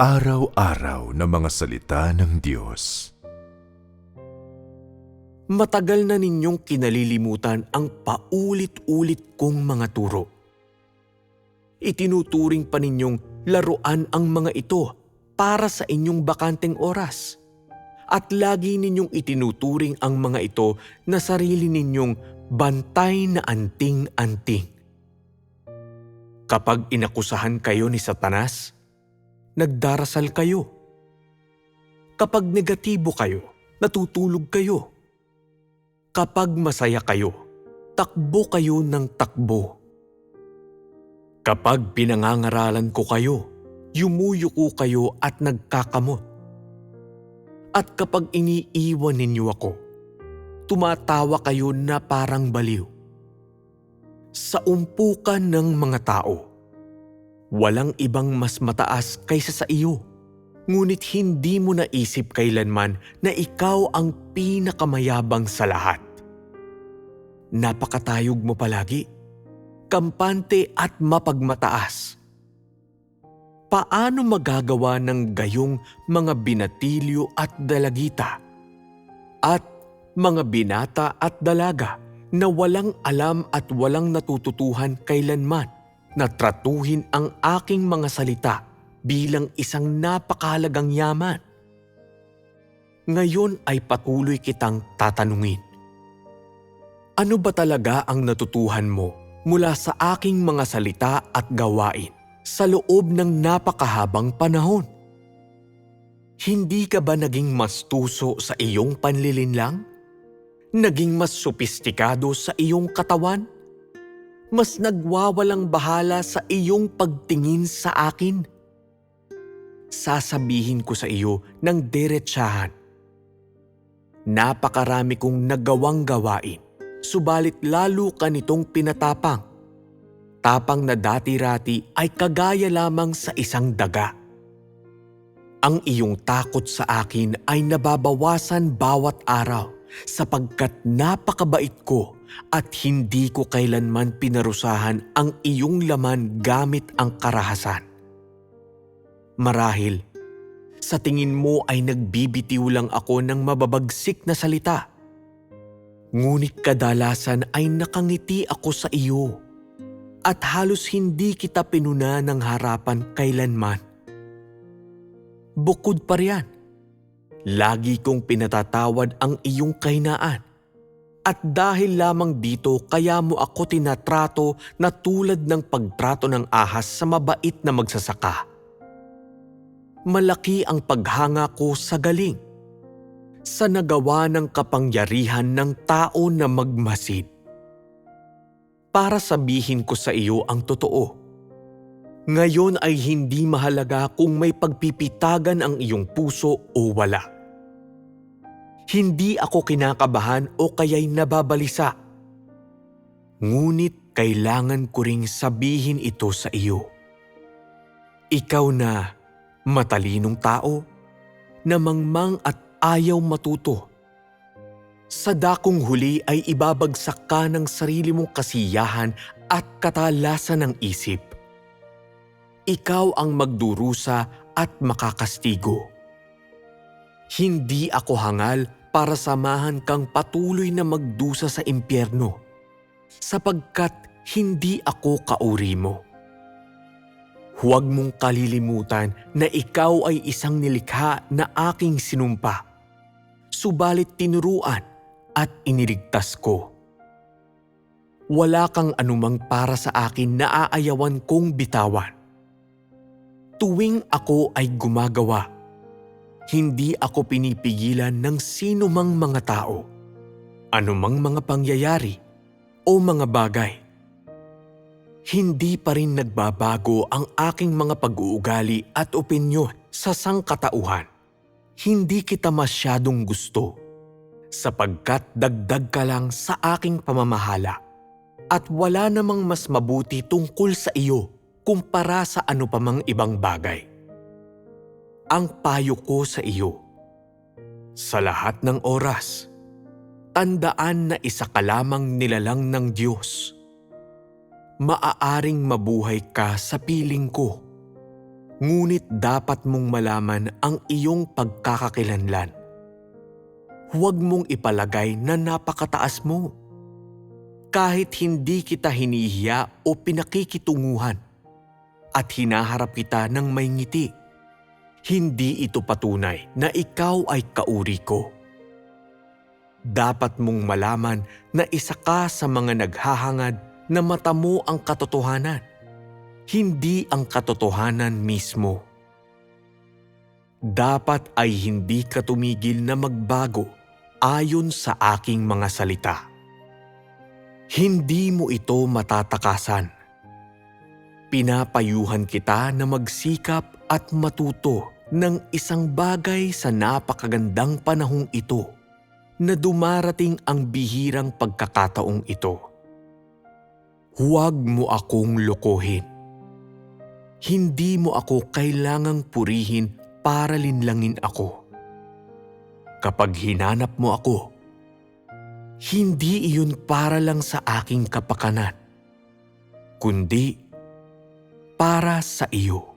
Pang-araw-araw na mga salita ng Diyos. Matagal na ninyong kinalilimutan ang paulit-ulit kong mga turo. Itinuturing pa ninyong laruan ang mga ito para sa inyong bakanteng oras. At lagi ninyong itinuturing ang mga ito na sarili ninyong bantay na anting-anting. Kapag inakusahan kayo ni Satanas, nagdarasal kayo. Kapag negatibo kayo, natutulog kayo. Kapag masaya kayo, takbo kayo ng takbo. Kapag pinangangaralan ko kayo, yumuyuko kayo at nagkakamot. At kapag iniiwan ninyo ako, tumatawa kayo na parang baliw. Sa umpukan ng mga tao, walang ibang mas mataas kaysa sa iyo. Ngunit hindi mo naisip kailanman na ikaw ang pinakamayabang sa lahat. Napakatayog mo palagi, kampante at mapagmataas. Paano magagawa ng gayong mga binatilyo at dalagita at mga binata at dalaga na walang alam at walang natututuhan kailanman na tratuhin ang aking mga salita bilang isang napakahalagang yaman. Ngayon ay patuloy kitang tatanungin. Ano ba talaga ang natutuhan mo mula sa aking mga salita at gawain sa loob ng napakahabang panahon? Hindi ka ba naging mas tuso sa iyong panlilinlang? Naging mas sopistikado sa iyong katawan? Mas nagwawalang bahala sa iyong pagtingin sa akin? Sasabihin ko sa iyo ng diretsahan. Napakarami kong nagawang gawain, subalit lalo ka nitong pinatapang. Tapang na dati-rati ay kagaya lamang sa isang daga. Ang iyong takot sa akin ay nababawasan bawat araw sapagkat napakabait ko at hindi ko kailanman pinarusahan ang iyong laman gamit ang karahasan. Marahil, sa tingin mo ay nagbibitiw lang ako ng mababagsik na salita. Ngunit kadalasan ay nakangiti ako sa iyo at halos hindi kita pinuna ng harapan kailanman. Bukod pa riyan, lagi kong pinatatawad ang iyong kahinaan. At dahil lamang dito kaya mo ako tinatrato na tulad ng pagtrato ng ahas sa mabait na magsasaka. Malaki ang paghanga ko sa galing, sa nagawa ng kapangyarihan ng tao na magmasid. Para sabihin ko sa iyo ang totoo, ngayon ay hindi mahalaga kung may pagpipitagan ang iyong puso o wala. Hindi ako kinakabahan o kaya'y nababalisa. Ngunit kailangan ko ring sabihin ito sa iyo. Ikaw na matalinong tao, na mangmang at ayaw matuto. Sa dakong huli ay ibabagsak ka ng sarili mong kasiyahan at katalasan ng isip ikaw ang magdurusa at makakastigo. Hindi ako hangal para samahan kang patuloy na magdusa sa impyerno, sapagkat hindi ako kauri mo. Huwag mong kalilimutan na ikaw ay isang nilikha na aking sinumpa, subalit tinuruan at iniligtas ko. Wala kang anumang para sa akin na aayawan kong bitawan tuwing ako ay gumagawa. Hindi ako pinipigilan ng sino mang mga tao, anumang mga pangyayari o mga bagay. Hindi pa rin nagbabago ang aking mga pag-uugali at opinyon sa sangkatauhan. Hindi kita masyadong gusto sapagkat dagdag ka lang sa aking pamamahala at wala namang mas mabuti tungkol sa iyo kumpara sa ano pa mang ibang bagay. Ang payo ko sa iyo, sa lahat ng oras, tandaan na isa ka lamang nilalang ng Diyos. Maaaring mabuhay ka sa piling ko Ngunit dapat mong malaman ang iyong pagkakakilanlan. Huwag mong ipalagay na napakataas mo. Kahit hindi kita hinihiya o pinakikitunguhan at hinaharap kita ng may ngiti, hindi ito patunay na ikaw ay kauri ko. Dapat mong malaman na isa ka sa mga naghahangad na mata mo ang katotohanan, hindi ang katotohanan mismo. Dapat ay hindi ka tumigil na magbago ayon sa aking mga salita. Hindi mo ito matatakasan. Pinapayuhan kita na magsikap at matuto ng isang bagay sa napakagandang panahong ito na dumarating ang bihirang pagkakataong ito. Huwag mo akong lokohin. Hindi mo ako kailangang purihin para linlangin ako. Kapag hinanap mo ako, hindi iyon para lang sa aking kapakanan, kundi para sa iyo.